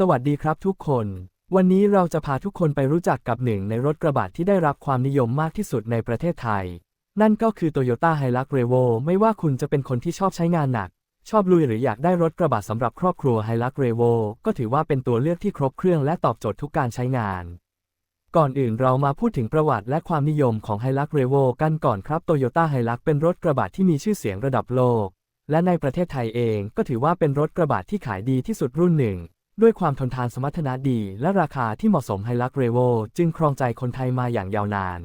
สวัสดีครับทุกคน วันนี้เราจะพาทุกคนไปรู้จักกับหนึ่งในรถกระบะที่ได้รับความนิยมมากที่สุดในประเทศไทย นั่นก็คือ Toyota Hilux Revo ไม่ว่าคุณจะเป็นคนที่ชอบใช้งานหนัก ชอบลุยหรืออยากได้รถกระบะสำหรับครอบครัว Hilux Revo ก็ถือว่าเป็นตัวเลือกที่ครบเครื่องและตอบโจทย์ทุกการใช้งาน ก่อนอื่นเรามาพูดถึงประวัติและความนิยมของ Hilux Revo กันก่อนครับ Toyota Hilux เป็นรถกระบะที่มีชื่อเสียงระดับโลก และในประเทศไทยเองก็ถือว่าเป็นรถกระบะที่ขายดีที่สุดรุ่นหนึ่ง ด้วยความทนทานสมรรถนะดีและราคาที่เหมาะสม Hilux Revo จึงครองใจคนไทยมาอย่างยาวนาน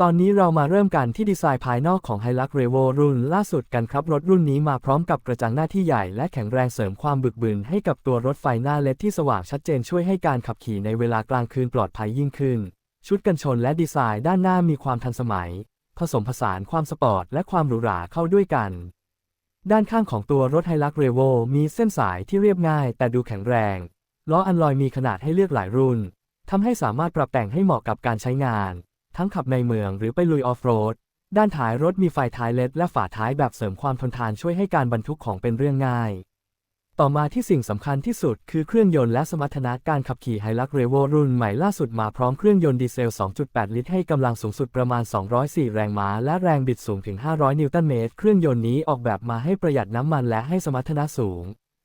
ตอนนี้เรามาเริ่มกันที่ดีไซน์ภายนอกของ Hilux Revo รุ่นล่าสุดกันครับ รถรุ่นนี้มาพร้อมกับกระจังหน้าที่ใหญ่และแข็งแรงเสริมความบึกบึนให้กับตัวรถไฟหน้าเลดที่สว่างชัดเจนช่วยให้การขับขี่ในเวลากลางคืนปลอดภัยยิ่งขึ้น ชุดกันชนและดีไซน์ด้านหน้ามีความทันสมัย ผสมผสานความสปอร์ตและความหรูหราเข้าด้วยกัน ด้านข้างของตัวรถไฮลักเรโวมีเส้นสายที่เรียบง่ายแต่ดูแข็งแรง ล้ออันลอยมีขนาดให้เลือกหลายรุ่น ทำให้สามารถปรับแต่งให้เหมาะกับการใช้งาน ทั้งขับในเมืองหรือไปลุยออฟโรด ด้านท้ายรถมีไฟท้ายเลดและฝาท้ายแบบเสริมความทนทานช่วยให้การบรรทุกของเป็นเรื่องง่าย ต่อมาที่สิ่งสำคัญที่สุดคือเครื่องยนต์และสมรรถนะการขับขี่ Hilux Revo รุ่นใหม่ล่าสุดมาพร้อมเครื่องยนต์ดีเซล 2.8 ลิตรให้กำลังสูงสุดประมาณ 204 แรงม้า และแรงบิดสูงถึง 500 นิวตันเมตร เครื่องยนต์นี้ออกแบบมาให้ประหยัดน้ำมันและให้สมรรถนะสูง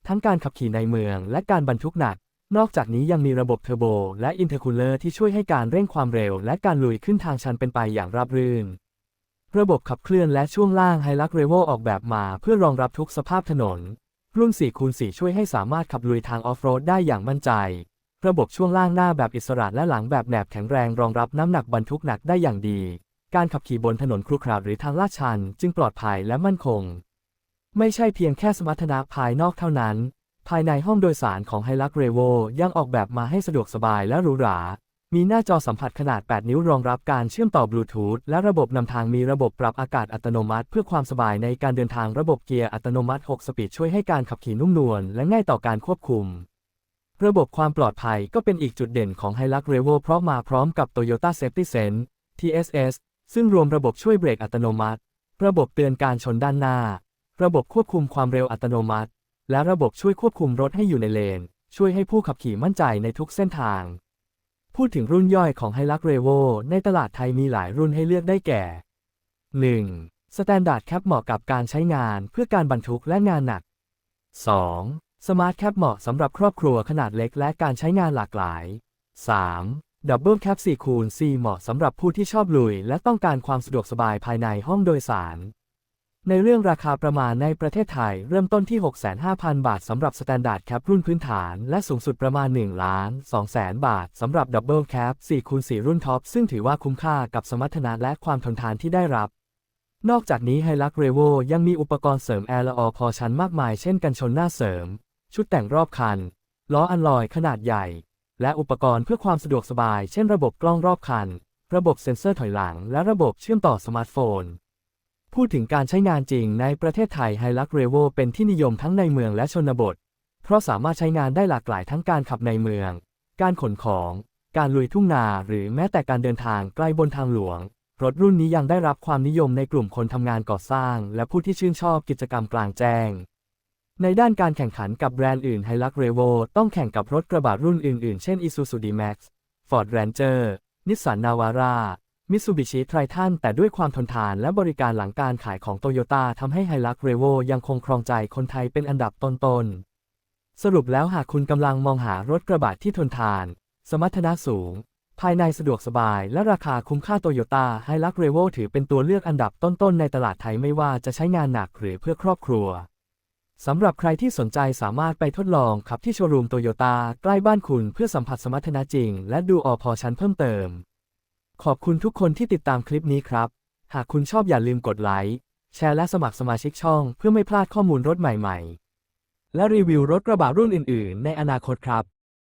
ทั้งการขับขี่ในเมืองและการบรรทุกหนัก นอกจากนี้ยังมีระบบเทอร์โบและอินเทอร์คูลเลอร์ที่ช่วยให้การเร่งความเร็ว และการลุยขึ้นทางชันเป็นไปอย่างราบรื่นระบบขับเคลื่อนและช่วงล่าง Hilux Revo ออกแบบมาเพื่อรองรับทุกสภาพถนน รุ่น4คูณ4ช่วยให้สามารถขับลุยทางออฟโรดได้อย่างมั่นใจ ระบบช่วงล่างหน้าแบบอิสระและหลังแบบแหนบแข็งแรงรองรับน้ำหนักบรรทุกหนักได้อย่างดี การขับขี่บนถนนครุขระหรือทางลาดชัน จึงปลอดภัยและมั่นคง ไม่ใช่เพียงแค่สมรรถนะภายนอกเท่านั้น ภายในห้องโดยสารของ Hilux Revo ยังออกแบบมาให้สะดวกสบายและหรูหรา มีหน้าจอสัมผัสขนาด 8 นิ้วรองรับการเชื่อมต่อบลูทูธและระบบนำทางมีระบบปรับอากาศอัตโนมัติ เพื่อความสบายในการเดินทางระบบเกียร์อัตโนมัติ 6 สปีดช่วยให้การขับขี่นุ่มนวลและง่ายต่อการควบคุม ระบบความปลอดภัยก็เป็นอีกจุดเด่นของ Hilux Revo เพราะมาพร้อมกับ Toyota Safety Sense TSS ซึ่งรวมระบบช่วยเบรกอัตโนมัติ ระบบเตือนการชนด้านหน้า ระบบควบคุมความเร็วอัตโนมัติ และระบบช่วยควบคุมรถให้อยู่ในเลน ช่วยให้ผู้ขับขี่มั่นใจในทุกเส้นทาง พูดถึงรุ่นย่อยของ Hilux Revo ในตลาดไทยมีหลายรุ่นให้เลือกได้แก่ 1. Standard Cab เหมาะกับการใช้งานเพื่อการบรรทุกและงานหนัก 2. Smart Cab เหมาะสำหรับครอบครัวขนาดเล็กและการใช้งานหลากหลาย 3. Double Cab 4คูณ4เหมาะสำหรับผู้ที่ชอบลุย และต้องการความสะดวกสบายภายในห้องโดยสาร ในเรื่องราคาประมาณในประเทศไทยเริ่มต้นที่ 65,000 บาทสำหรับ Standard Cab รุ่นพื้นฐานและสูงสุดประมาณ1ล้าน2แสนบาทสำหรับ Double Cab 4คูณ4รุ่นท็อป ซึ่งถือว่าคุ้มค่ากับสมรรถนะและความทนทานที่ได้รับ นอกจากนี้ Hilux Revo ยังมีอุปกรณ์เสริมแอร์ละออพอชั้นมากมายเช่นกันชนหน้าเสริม ชุดแต่งรอบคัน ล้ออันลอยขนาดใหญ่ และอุปกรณ์เพื่อความสะดวกสบาย เช่น ระบบกล้องรอบคัน ระบบเซ็นเซอร์ถอยหลัง และระบบเชื่อมต่อสมาร์ทโฟน พูดถึงการใช้งานจริงในประเทศไทย Hilux Revo เป็นที่นิยมทั้งในเมืองและชนบท เพราะสามารถใช้งานได้หลากหลายทั้งการขับในเมือง การขนของ การลุยทุ่งนาหรือแม้แต่การเดินทางใกล้บนทางหลวง รถรุ่นนี้ยังได้รับความนิยมในกลุ่มคนทำงานก่อสร้าง และผู้ที่ชื่นชอบกิจกรรมกลางแจ้ง ในด้านการแข่งขันกับแบรนด์อื่น Hilux Revo ต้องแข่งกับรถกระบะรุ่นอื่นๆ เช่น Isuzu D-Max Ford Ranger Nissan Navara Mitsubishi Triton แต่ด้วยความทนทานและบริการหลังการขายของ Toyota ทำให้ Hilux Revo ยังคงครองใจคนไทยเป็นอันดับต้นๆ สรุปแล้วหากคุณกำลังมองหารถกระบะที่ทนทาน สมรรถนะสูง ภายในสะดวกสบายและราคาคุ้มค่า Toyota Hilux Revo ถือเป็นตัวเลือกอันดับต้นๆ ในตลาดไทยไม่ว่าจะใช้งานหนักหรือเพื่อครอบครัวสำหรับใครที่สนใจสามารถไปทดลองขับที่โชว์รูมโตโยต้าใกล้บ้านคุณเพื่อสัมผัสสมรรถนะจริง และดูออพอชั้นเพิ่มเติม ขอบคุณทุกคนที่ติดตามคลิปนี้ครับ หากคุณชอบอย่าลืมกดไลค์ แชร์และสมัครสมาชิกช่องเพื่อไม่พลาดข้อมูลรถใหม่ๆ และรีวิวรถกระบะรุ่นอื่นๆ ในอนาคตครับ